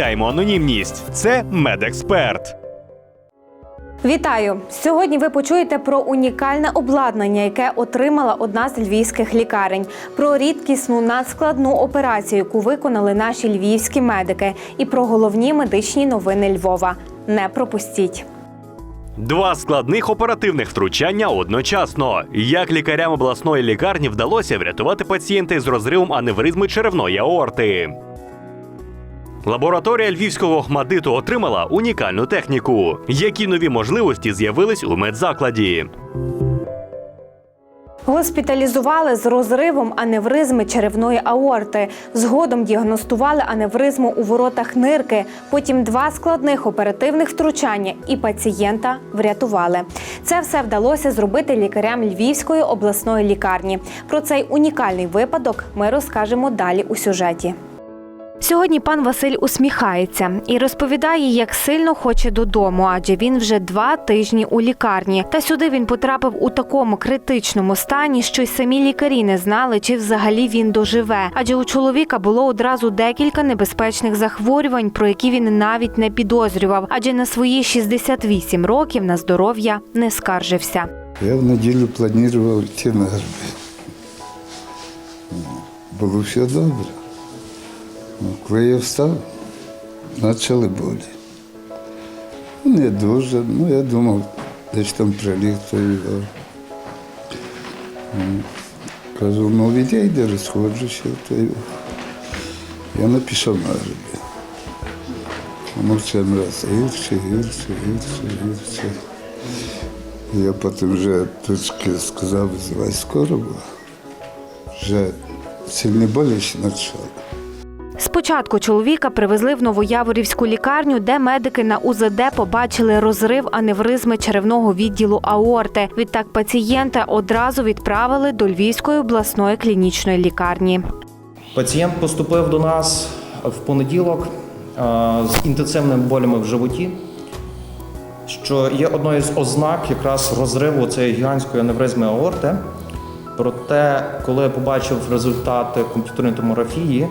анонімність. Це медексперт. Вітаю! Сьогодні ви почуєте про унікальне обладнання, яке отримала одна з львівських лікарень, про рідкісну надскладну операцію, яку виконали наші львівські медики, і про головні медичні новини Львова. Не пропустіть! Два складних оперативних втручання одночасно. Як лікарям обласної лікарні вдалося врятувати пацієнта із розривом аневризми черевної аорти. Лабораторія львівського охмадиту отримала унікальну техніку. Які нові можливості з'явились у медзакладі? Госпіталізували з розривом аневризми черевної аорти. Згодом діагностували аневризму у воротах нирки. Потім два складних оперативних втручання, і пацієнта врятували. Це все вдалося зробити лікарям Львівської обласної лікарні. Про цей унікальний випадок ми розкажемо далі у сюжеті. Сьогодні пан Василь усміхається і розповідає, як сильно хоче додому, адже він вже два тижні у лікарні. Та сюди він потрапив у такому критичному стані, що й самі лікарі не знали, чи взагалі він доживе. Адже у чоловіка було одразу декілька небезпечних захворювань, про які він навіть не підозрював. Адже на свої 68 років на здоров'я не скаржився. Я в неділю планував йти на гриби. Було все добре. Ну, коли я встав, почали болі. Ну, Не дуже, ну я думав, десь там приліг, то його. Ну, Кажу, ну відійди, розходжуся. Я не пішов на гриби. Воно чим раз гірше, гірше, гірше, гірше. Я потім вже трошки сказав, визивай скоро, бо вже сильні болі ще почали. Спочатку чоловіка привезли в Новояворівську лікарню, де медики на УЗД побачили розрив аневризми черевного відділу аорти. Відтак пацієнта одразу відправили до Львівської обласної клінічної лікарні. Пацієнт поступив до нас в понеділок е, з інтенсивними болями в животі, що є одною з ознак якраз розриву цієї гігантської аневризми аорти. Проте, коли я побачив результати комп'ютерної томографії,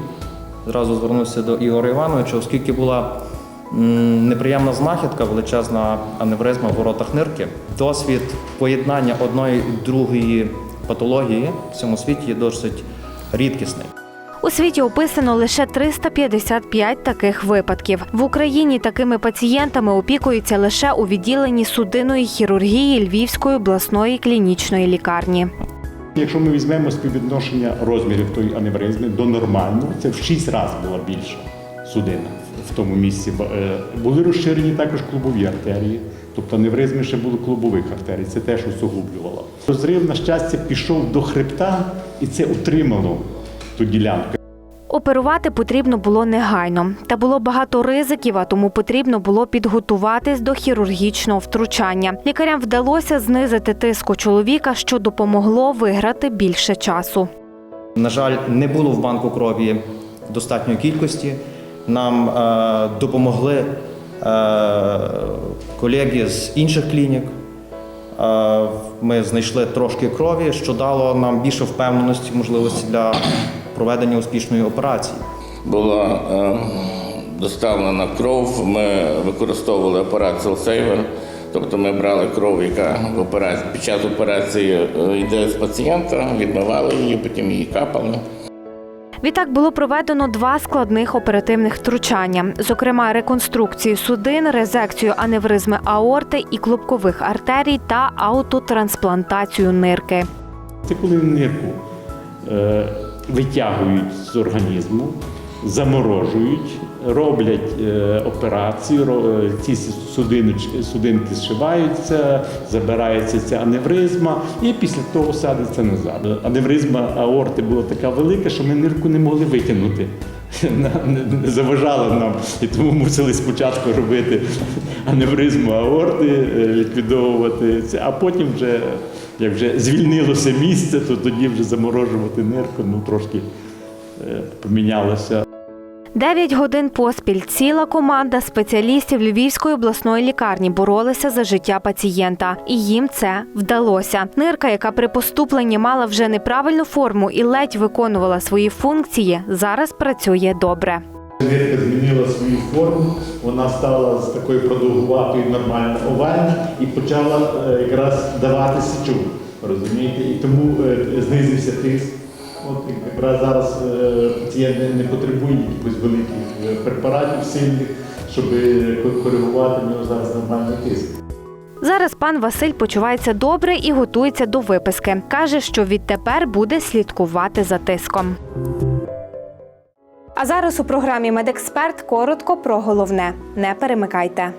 зразу звернувся до Ігоря Івановича, оскільки була неприємна знахідка, величезна аневризма в воротах нирки. Досвід поєднання одної і другої патології в цьому світі є досить рідкісний. У світі описано лише 355 таких випадків. В Україні такими пацієнтами опікуються лише у відділенні судинної хірургії Львівської обласної клінічної лікарні. Якщо ми візьмемо співвідношення розмірів тої аневризми до нормального, це в 6 разів була більша судина в тому місці. Е, Були розширені також клубові артерії, тобто аневризми ще були клубових артерій, це теж усугублювало. Розрив, на щастя, пішов до хребта і це утримало ту ділянку. Оперувати потрібно було негайно, та було багато ризиків, а тому потрібно було підготуватись до хірургічного втручання. Лікарям вдалося знизити тиск у чоловіка, що допомогло виграти більше часу. На жаль, не було в банку крові достатньої кількості. Нам е, допомогли е, колеги з інших клінік. Е, ми знайшли трошки крові, що дало нам більше впевненості, можливості для проведення успішної операції. була е, доставлена кров. Ми використовували апарат Зелсейвер, тобто ми брали кров, яка в операції, під час операції е, йде з пацієнта, відмивали її, потім її капали. Відтак було проведено два складних оперативних втручання, зокрема реконструкцію судин, резекцію аневризми аорти і клубкових артерій та аутотрансплантацію нирки. Це коли нирку е, витягують з організму, заморожують, роблять е, операцію, ро- е, ці судинки зшиваються, забирається ця аневризма і після того садиться назад. Аневризма аорти була така велика, що ми нирку не могли витягнути не- заважала нам. І тому мусили спочатку робити аневризму аорти, е, ліквідовувати це, а потім вже, як вже звільнилося місце, то тоді вже заморожувати нирку, ну трошки е, помінялося. Дев'ять годин поспіль ціла команда спеціалістів Львівської обласної лікарні боролися за життя пацієнта, і їм це вдалося. Нирка, яка при поступленні мала вже неправильну форму і ледь виконувала свої функції, зараз працює добре. Нирка змінила свою форму, вона стала з такою продовгуватою нормально овальна і почала е, якраз давати сечу. Розумієте? І тому е, знизився тиск. От якраз зараз е, пацієнт не- потребує якихось великих е, препаратів сильних, щоб е, коригувати в нього зараз нормальний тиск. Зараз пан Василь почувається добре і готується до виписки. каже, що відтепер буде слідкувати за тиском. А зараз у програмі Медексперт коротко про головне. Не перемикайте.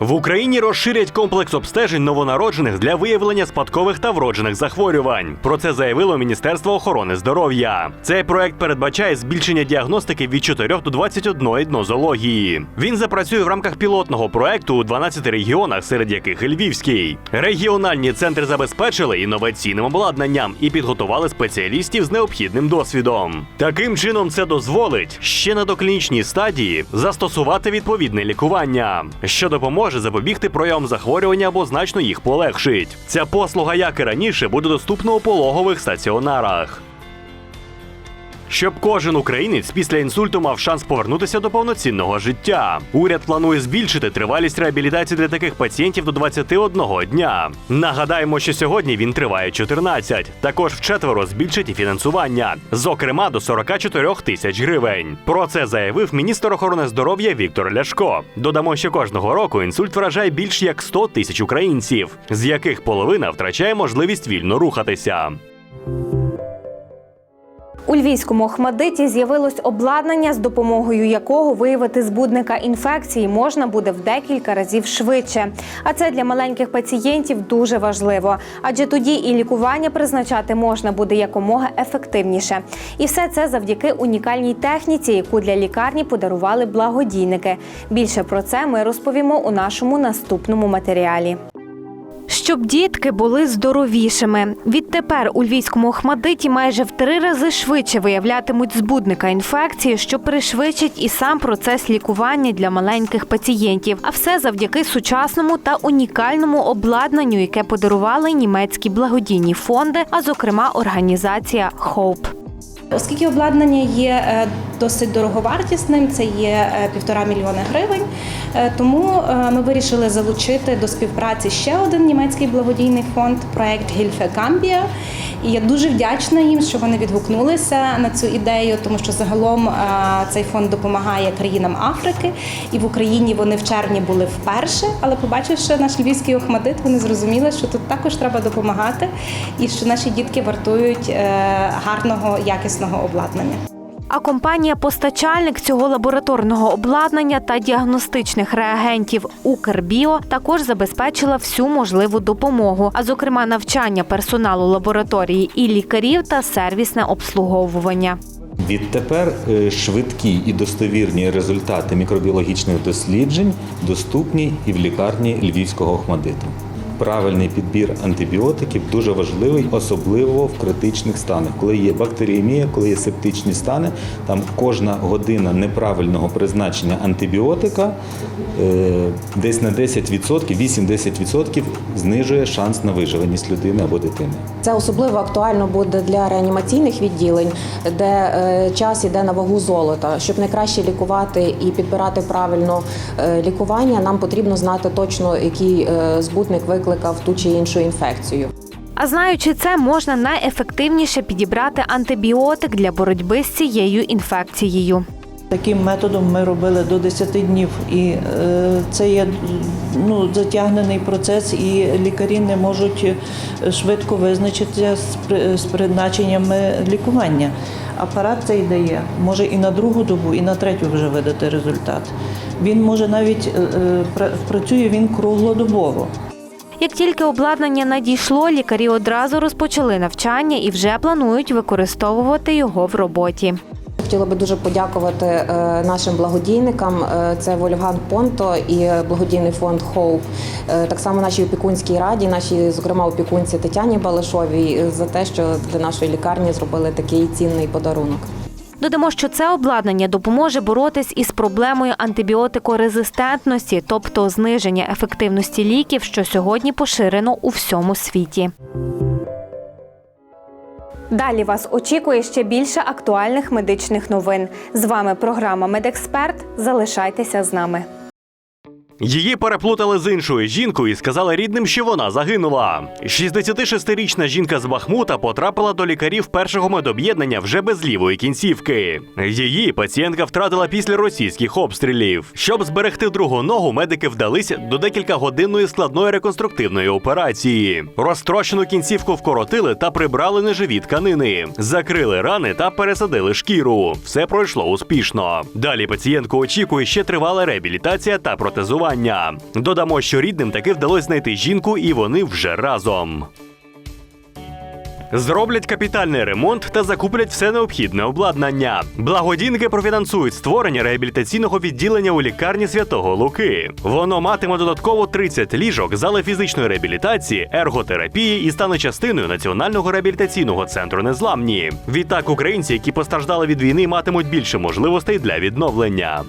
В Україні розширять комплекс обстежень новонароджених для виявлення спадкових та вроджених захворювань. Про це заявило Міністерство охорони здоров'я. Цей проект передбачає збільшення діагностики від 4 до 21 нозології. Він запрацює в рамках пілотного проекту у 12 регіонах, серед яких і Львівський. Регіональні центри забезпечили інноваційним обладнанням і підготували спеціалістів з необхідним досвідом. Таким чином, це дозволить ще на доклінічній стадії застосувати відповідне лікування, що допоможе запобігти проявам захворювання або значно їх полегшить. Ця послуга, як і раніше, буде доступна у пологових стаціонарах. Щоб кожен українець після інсульту мав шанс повернутися до повноцінного життя. Уряд планує збільшити тривалість реабілітації для таких пацієнтів до 21 дня. Нагадаємо, що сьогодні він триває 14. Також вчетверо збільшить і фінансування, зокрема до 44 тисяч гривень. Про це заявив міністр охорони здоров'я Віктор Ляшко. Додамо, що кожного року інсульт вражає більш як 100 тисяч українців, з яких половина втрачає можливість вільно рухатися. У львівському Охмадиті з'явилось обладнання, з допомогою якого виявити збудника інфекції можна буде в декілька разів швидше. А це для маленьких пацієнтів дуже важливо, адже тоді і лікування призначати можна буде якомога ефективніше. І все це завдяки унікальній техніці, яку для лікарні подарували благодійники. Більше про це ми розповімо у нашому наступному матеріалі. Щоб дітки були здоровішими. Відтепер у львівському Охмадиті майже в три рази швидше виявлятимуть збудника інфекції, що пришвидшить і сам процес лікування для маленьких пацієнтів. А все завдяки сучасному та унікальному обладнанню, яке подарували німецькі благодійні фонди, а зокрема організація HOPE. Оскільки обладнання є е, досить дороговартісним, це є е, півтора мільйона гривень, е, тому ми вирішили залучити до співпраці ще один німецький благодійний фонд проект Гільфе Камбія. І я дуже вдячна їм, що вони відгукнулися на цю ідею, тому що загалом е, цей фонд допомагає країнам Африки, і в Україні вони в червні були вперше. Але побачивши наш львівський охмадит, вони зрозуміли, що тут також треба допомагати, і що наші дітки вартують е, гарного якісного обладнання. А компанія-постачальник цього лабораторного обладнання та діагностичних реагентів Укрбіо також забезпечила всю можливу допомогу, а зокрема навчання персоналу лабораторії і лікарів та сервісне обслуговування. Відтепер е, швидкі і достовірні результати мікробіологічних досліджень доступні і в лікарні Львівського Охмадиту. Правильний підбір антибіотиків дуже важливий, особливо в критичних станах, коли є бактеріємія, коли є септичні стани. Там кожна година неправильного призначення антибіотика е, десь на 10%, 8-10% знижує шанс на виживаність людини або дитини. Це особливо актуально буде для реанімаційних відділень, де е, час йде на вагу золота. Щоб найкраще лікувати і підбирати правильно е, лікування, нам потрібно знати точно, який збутник викликав ту чи іншу інфекцію. А знаючи це, можна найефективніше підібрати антибіотик для боротьби з цією інфекцією. Таким методом ми робили до 10 днів, і е, це є ну, затягнений процес, і лікарі не можуть е, швидко визначитися з, з призначеннями лікування. Апарат цей дає, може і на другу добу, і на третю вже видати результат. Він може навіть е, працює він круглодобово. Як тільки обладнання надійшло, лікарі одразу розпочали навчання і вже планують використовувати його в роботі. Хотіла би дуже подякувати е, нашим благодійникам. Е, Це Вольфган Понто і благодійний фонд Хоуп. Е, Так само нашій опікунській раді, нашій, зокрема, опікунці Тетяні Балашовій за те, що для нашої лікарні зробили такий цінний подарунок. Додамо, що це обладнання допоможе боротись із проблемою антибіотикорезистентності, тобто зниження ефективності ліків, що сьогодні поширено у всьому світі. Далі вас очікує ще більше актуальних медичних новин. З вами програма Медексперт. Залишайтеся з нами. Її переплутали з іншою жінкою і сказали рідним, що вона загинула. 66-річна жінка з Бахмута потрапила до лікарів першого медоб'єднання вже без лівої кінцівки. Її пацієнтка втратила після російських обстрілів. Щоб зберегти другу ногу, медики вдалися до декілька годинної складної реконструктивної операції. Розтрощену кінцівку вкоротили та прибрали неживі тканини, закрили рани та пересадили шкіру. Все пройшло успішно. Далі пацієнтку очікує ще тривала реабілітація та протезування. Додамо, що рідним таки вдалося знайти жінку, і вони вже разом. Зроблять капітальний ремонт та закуплять все необхідне обладнання. Благодійники профінансують створення реабілітаційного відділення у лікарні святого Луки. Воно матиме додатково 30 ліжок, зали фізичної реабілітації, ерготерапії і стане частиною національного реабілітаційного центру незламні. Відтак, українці, які постраждали від війни, матимуть більше можливостей для відновлення.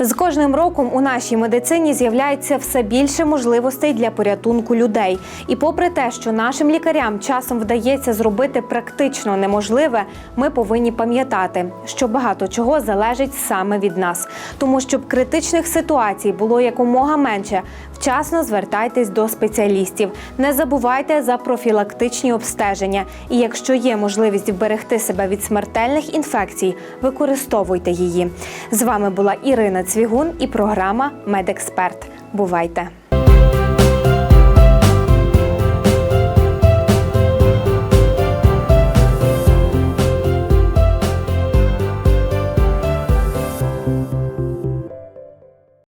З кожним роком у нашій медицині з'являється все більше можливостей для порятунку людей. І попри те, що нашим лікарям часом вдається зробити практично неможливе, ми повинні пам'ятати, що багато чого залежить саме від нас. Тому щоб критичних ситуацій було якомога менше, вчасно звертайтесь до спеціалістів. Не забувайте за профілактичні обстеження. І якщо є можливість вберегти себе від смертельних інфекцій, використовуйте її. З вами була Ірина Цвігун і програма Медексперт. Бувайте!